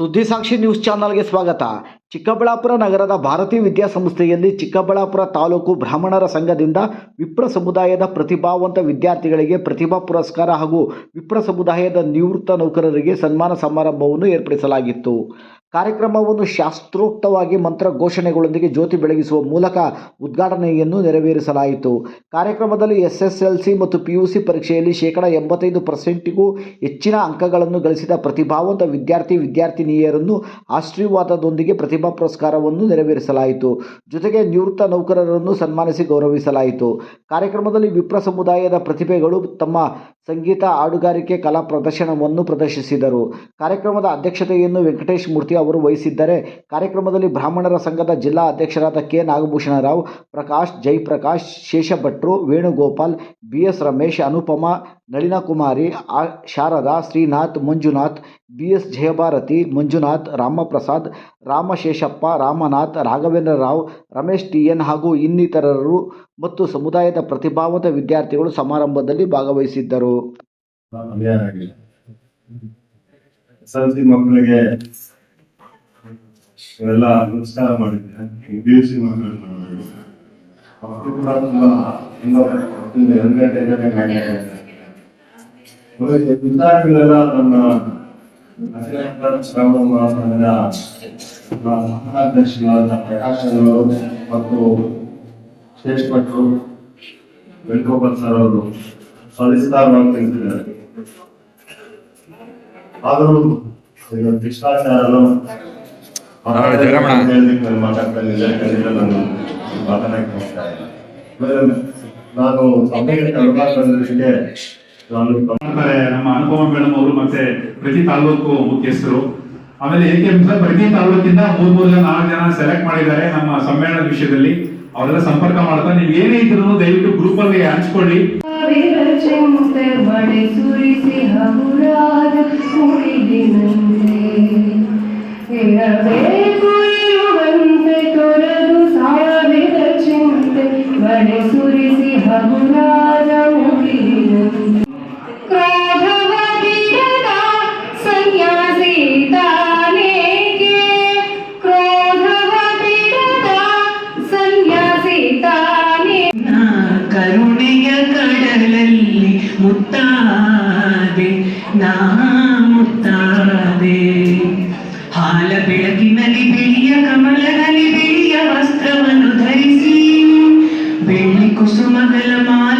ಸುದ್ದಿಸಾಕ್ಷಿ news ಚಾನಲ್ಗೆ ಸ್ವಾಗತ. ಚಿಕ್ಕಬಳ್ಳಾಪುರ ನಗರದ ಭಾರತೀಯ ವಿದ್ಯಾಸಂಸ್ಥೆಯಲ್ಲಿ ಚಿಕ್ಕಬಳ್ಳಾಪುರ ತಾಲೂಕು ಬ್ರಾಹ್ಮಣರ ಸಂಘದಿಂದ ವಿಪ್ರ ಸಮುದಾಯದ ಪ್ರತಿಭಾವಂತ ವಿದ್ಯಾರ್ಥಿಗಳಿಗೆ ಪ್ರತಿಭಾ ಪುರಸ್ಕಾರ ಹಾಗೂ ವಿಪ್ರ ಸಮುದಾಯದ ನಿವೃತ್ತ ನೌಕರರಿಗೆ ಸನ್ಮಾನ ಸಮಾರಂಭವನ್ನು ಏರ್ಪಡಿಸಲಾಗಿತ್ತು. ಕಾರ್ಯಕ್ರಮವನ್ನು ಶಾಸ್ತ್ರೋಕ್ತವಾಗಿ ಮಂತ್ರ ಘೋಷಣೆಗಳೊಂದಿಗೆ ಜ್ಯೋತಿ ಬೆಳಗಿಸುವ ಮೂಲಕ ಉದ್ಘಾಟನೆಯನ್ನು ನೆರವೇರಿಸಲಾಯಿತು. ಕಾರ್ಯಕ್ರಮದಲ್ಲಿ ಎಸ್ಎಸ್ಎಲ್ಸಿ ಮತ್ತು ಪಿಯುಸಿ ಪರೀಕ್ಷೆಯಲ್ಲಿ ಶೇಕಡ ಎಂಬತ್ತೈದು ಪರ್ಸೆಂಟಿಗೂ ಹೆಚ್ಚಿನ ಅಂಕಗಳನ್ನು ಗಳಿಸಿದ ಪ್ರತಿಭಾವಂತ ವಿದ್ಯಾರ್ಥಿ ವಿದ್ಯಾರ್ಥಿನಿಯರನ್ನು ಆಶೀರ್ವಾದದೊಂದಿಗೆ ಪ್ರತಿಭಾ ಪುರಸ್ಕಾರವನ್ನು ನೆರವೇರಿಸಲಾಯಿತು. ಜೊತೆಗೆ ನಿವೃತ್ತ ನೌಕರರನ್ನು ಸನ್ಮಾನಿಸಿ ಗೌರವಿಸಲಾಯಿತು. ಕಾರ್ಯಕ್ರಮದಲ್ಲಿ ವಿಪ್ರ ಸಮುದಾಯದ ಪ್ರತಿಭೆಗಳು ತಮ್ಮ ಸಂಗೀತ, ಹಾಡುಗಾರಿಕೆ, ಕಲಾ ಪ್ರದರ್ಶನವನ್ನು ಪ್ರದರ್ಶಿಸಿದರು. ಕಾರ್ಯಕ್ರಮದ ಅಧ್ಯಕ್ಷತೆಯನ್ನು ವೆಂಕಟೇಶ್ ಮೂರ್ತಿ ಅವರು ವಹಿಸಿದ್ದರೆ. ಕಾರ್ಯಕ್ರಮದಲ್ಲಿ ಬ್ರಾಹ್ಮಣರ ಸಂಘದ ಜಿಲ್ಲಾ ಅಧ್ಯಕ್ಷರಾದ ಕೆ. ನಾಗಭೂಷಣ ರಾವ್ ಪ್ರಕಾಶ್, ಜೈಪ್ರಕಾಶ್, ಶೇಷಭಟ್ರು, ವೇಣುಗೋಪಾಲ್ ಬಿ ಎಸ್ ರಮೇಶ್, ಅನುಪಮ, ನಳಿನಕುಮಾರಿ, ಆ, Sharada, Srinath, Manjunath B S Jayabharathi, Manjunath, Ramaprasad, Ramasheshappa, Ramanath, Raghavendra Rao, Ramesh T N ಹಾಗೂ ಇನ್ನಿತರರು ಮತ್ತು ಸಮುದಾಯದ ಪ್ರತಿಭಾವಂತ ವಿದ್ಯಾರ್ಥಿಗಳು ಸಮಾರಂಭದಲ್ಲಿ ಭಾಗವಹಿಸಿದ್ದರು. ಅಭಿಯಾನ ಎಸ್ ಎಲ್ ಸಿ ಮಕ್ಕಳಿಗೆ ಇವೆಲ್ಲ ನಮಸ್ಕಾರ ಮಾಡಿದ್ದೆ. ಪಿ ಯು ಸಿ ಮಕ್ಕಳು ಕೂಡ ಗಂಟೆ ವಿದ್ಯಾರ್ಥಿಗಳೆಲ್ಲ ಶ್ರವಣ ಮಹಾಸಂಘದ ಮಹಾಧ್ಯಕ್ಷರಾದ ಪ್ರಕಾಶ್ ಮತ್ತು ಶ್ರೇಷ್ಠ ಭಟ್ರು ವೇಣುಗೋಪಾಲ್ ಸರ್ ಅವರು ಸಲ್ಲಿಸಿದಾರವಾಗಿ ತಿಳಿಸಿದ್ದಾರೆ. ಆದರೂ ಈಗ ನಾನು ನಮ್ಮ ಅನುಪಮ ಮೇಡಮ್ ಅವರು ಮತ್ತೆ ಪ್ರತಿ ತಾಲೂಕು ಮುಖ್ಯಸ್ಥರು ಆಮೇಲೆ ಏಕೆ ಪ್ರತಿ ತಾಲೂಕಿಂದ ಮೂರ್ ಮೂರ್ ಜನ ನಾಲ್ಕು ಜನ ಸೆಲೆಕ್ಟ್ ಮಾಡಿದ್ದಾರೆ ನಮ್ಮ ಸಮ್ಮೇಳನದ ವಿಷಯದಲ್ಲಿ ಅವರೆಲ್ಲ ಸಂಪರ್ಕ ಮಾಡ್ತಾರೆ ನೀವು ಏನೇ ಇದ್ರು ದಯವಿಟ್ಟು ಗ್ರೂಪ್ ಅಲ್ಲಿ ಹಂಚ್ಕೊಳ್ಳಿ ಮುತ್ತಾದೆ ನಾ ಮುತ್ತಾದೆ ಹಾಲ ಬೆಳಕಿನಲ್ಲಿ ಬಿಳಿಯ ಕಮಲದಲ್ಲಿ ಬಿಳಿಯ ವಸ್ತ್ರವನ್ನು ಧರಿಸಿ ಬೆಳ್ಳಿ ಕುಸುಮಗಳ ಮಾಲೆ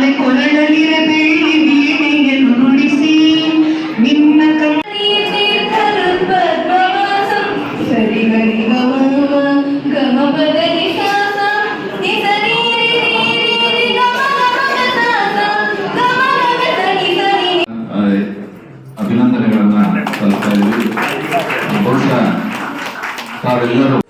ಅಭಿನಂದನೆಗಳನ್ನ